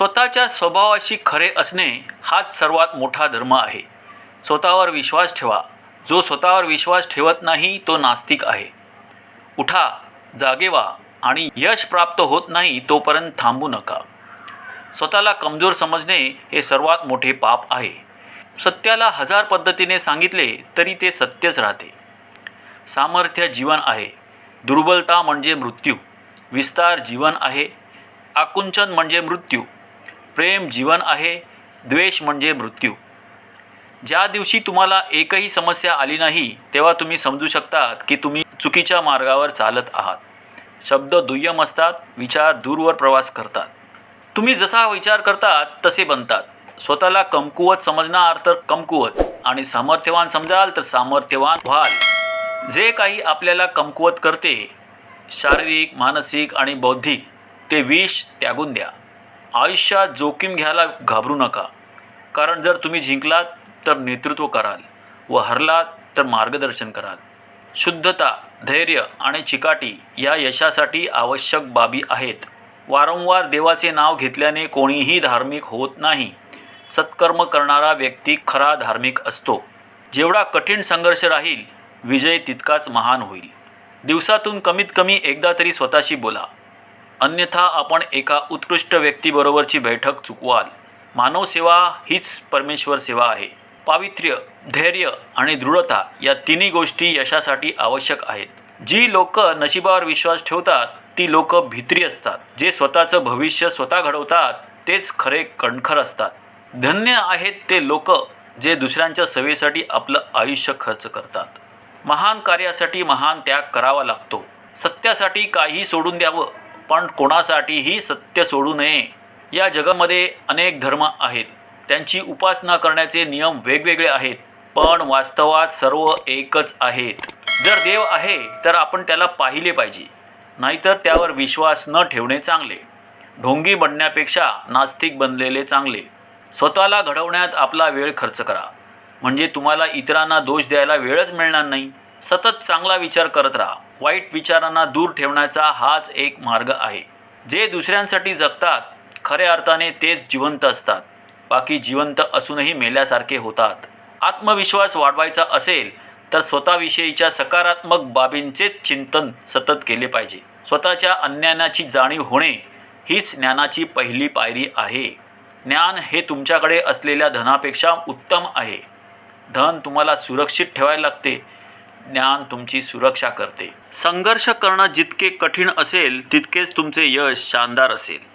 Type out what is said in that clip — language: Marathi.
स्वतःच्या स्वभावाशी खरे असणे हाच सर्वात मोठा धर्म आहे. स्वतःवर विश्वास ठेवा. जो स्वतःवर विश्वास ठेवत नाही तो नास्तिक आहे. उठा जागे व्हा आणि यश प्राप्त होत नाही तोपर्यंत थांबू नका. स्वतःला कमजोर समजणे हे सर्वात मोठे पाप आहे. सत्याला हजार पद्धतीने सांगितले तरी ते सत्यच राहते. सामर्थ्य जीवन आहे. दुर्बलता म्हणजे मृत्यू. विस्तार जीवन आहे. आकुंचन म्हणजे मृत्यू. प्रेम जीवन आहे द्वेष म्हणजे मृत्यू. ज्या दिवशी तुम्हाला एकही समस्या आली नाही तेव्हा तुम्ही समजू शकतात की तुम्ही चुकीच्या मार्गावर चालत आहात. शब्द दुय्यम असतात विचार दूरवर प्रवास करतात. तुम्ही जसा विचार करतात तसे बनतात. स्वतःला कमकुवत समजणार तर कमकुवत आणि सामर्थ्यवान समजाल तर सामर्थ्यवान व्हाल. जे काही आपल्याला कमकुवत करते शारीरिक मानसिक आणि बौद्धिक ते विष त्यागून द्या. आयुष्यात जोखीम घ्यायला घाबरू नका. कारण जर तुम्ही जिंकलात तर नेतृत्व कराल व हरलात तर मार्गदर्शन कराल. शुद्धता धैर्य आणि चिकाटी या यशासाठी आवश्यक बाबी आहेत. वारंवार देवाचे नाव घेतल्याने कोणीही धार्मिक होत नाही. सत्कर्म करणारा व्यक्ती खरा धार्मिक असतो. जेवढा कठीण संघर्ष राहील विजय तितकाच महान होईल. दिवसातून कमीत कमी एकदा तरी स्वतःशी बोला. अन्यथा आपण एका उत्कृष्ट व्यक्तीबरोबरची बैठक चुकवाल. मानव सेवा हीच परमेश्वर सेवा आहे. पावित्र्य धैर्य आणि दृढता या तिन्ही गोष्टी यशासाठी आवश्यक आहेत. जी लोक नशिबावर विश्वास ठेवतात ती लोक भित्री असतात. जे स्वतःचं भविष्य स्वतः घडवतात तेच खरे कणखर असतात. धन्य आहेत ते लोक जे दुसऱ्यांच्या सेवेसाठी आपलं आयुष्य खर्च करतात. महान कार्यासाठी महान त्याग करावा लागतो. सत्यासाठी काही सोडून द्यावं पण कोणासाठीही सत्य सोडू नये. या जगामध्ये अनेक धर्म आहेत. त्यांची उपासना करण्याचे नियम वेगवेगळे आहेत पण वास्तवात सर्व एकच आहेत. जर देव आहे तर आपण त्याला पाहिले पाहिजे. नाहीतर त्यावर विश्वास न ठेवणे चांगले. ढोंगी बनण्यापेक्षा नास्तिक बनलेले चांगले. स्वतःला घडवण्यात आपला वेळ खर्च करा. म्हणजे तुम्हाला इतरांना दोष द्यायला वेळच मिळणार नाही. सतत चांगला विचार करत राहा. वाईट विचारांना दूर ठेवण्याचा हाच एक मार्ग आहे. जे दुसऱ्यांसाठी जगतात खऱ्या अर्थाने तेच जिवंत असतात. बाकी जिवंत असूनही मेल्यासारखे होतात. आत्मविश्वास वाढवायचा असेल तर स्वतःविषयीच्या सकारात्मक बाबींचेच चिंतन सतत केले पाहिजे. स्वतःच्या अन्यानाची जाणीव होणे हीच ज्ञानाची पहिली पायरी आहे. ज्ञान हे तुमच्याकडे असलेल्या धनापेक्षा उत्तम आहे. धन तुम्हाला सुरक्षित ठेवायला लागते. ज्ञान तुमची सुरक्षा करते. संघर्ष करणं जितके कठीण असेल तितकेच तुमचे यश शानदार असेल.